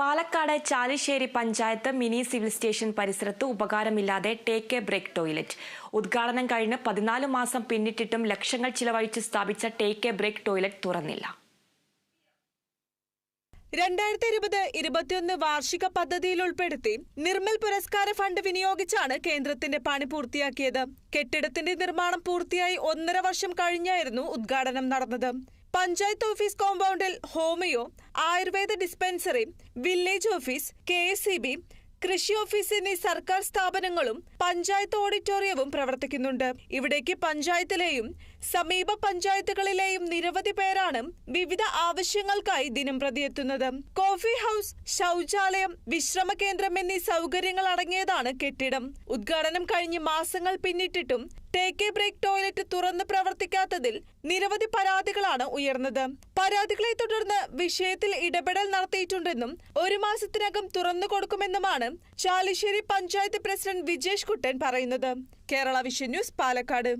Palakkad Chalissery panchayat mini civil station പരിസരത്ത് ഉപകാരമില്ലാതെ take a break toilet ഉദ്ഘാടനം കഴിഞ്ഞ് പതിനാല് മാസം പിന്നിട്ടിട്ടും ലക്ഷങ്ങൾ ചിലവഴിച്ച് സ്ഥാപിച്ച ടേക്ക് എ ബ്രേക്ക് ടോയ്ലറ്റ് തുറന്നില്ല. രണ്ടായിരത്തി ഇരുപത് ഇരുപത്തിയൊന്ന് വാർഷിക പദ്ധതിയിൽ ഉൾപ്പെടുത്തി നിർമ്മൽ പുരസ്കാര ഫണ്ട് വിനിയോഗിച്ചാണ് കേന്ദ്രത്തിന്റെ പണി പൂർത്തിയാക്കിയത്. കെട്ടിടത്തിന്റെ നിർമ്മാണം പൂർത്തിയായി ഒന്നര വർഷം കഴിഞ്ഞായിരുന്നു ഉദ്ഘാടനം നടന്നത്. പഞ്ചായത്ത് ഓഫീസ് കോമ്പൗണ്ടിൽ homeo Ayurveda dispensary village office K കൃഷി ഓഫീസ് എന്നീ സർക്കാർ സ്ഥാപനങ്ങളും പഞ്ചായത്ത് ഓഡിറ്റോറിയവും പ്രവർത്തിക്കുന്നുണ്ട്. ഇവിടേക്ക് പഞ്ചായത്തിലെയും സമീപ പഞ്ചായത്തുകളിലെയും നിരവധി പേരാണ് വിവിധ ആവശ്യങ്ങൾക്കായി ദിനം പ്രതി എത്തുന്നത്. കോഫി ഹൗസ് ശൗചാലയം വിശ്രമ കേന്ദ്രം എന്നീ സൗകര്യങ്ങൾ അടങ്ങിയതാണ് കെട്ടിടം. ഉദ്ഘാടനം കഴിഞ്ഞ് മാസങ്ങൾ പിന്നിട്ടിട്ടും ടേക്ക് എ ബ്രേക്ക് ടോയ്ലറ്റ് തുറന്ന് പ്രവർത്തിക്കാത്തതിൽ നിരവധി പരാതികളാണ് ഉയർന്നത്. പരാതികളെ തുടർന്ന് വിഷയത്തിൽ ഇടപെടൽ നടത്തിയിട്ടുണ്ടെന്നും ഒരു മാസത്തിനകം തുറന്നു കൊടുക്കുമെന്നുമാണ് ചാലിശ്ശേരി പഞ്ചായത്ത് പ്രസിഡന്റ് വിജേഷ് കുട്ടൻ പറയുന്നത്. Kerala vision news Palakkad.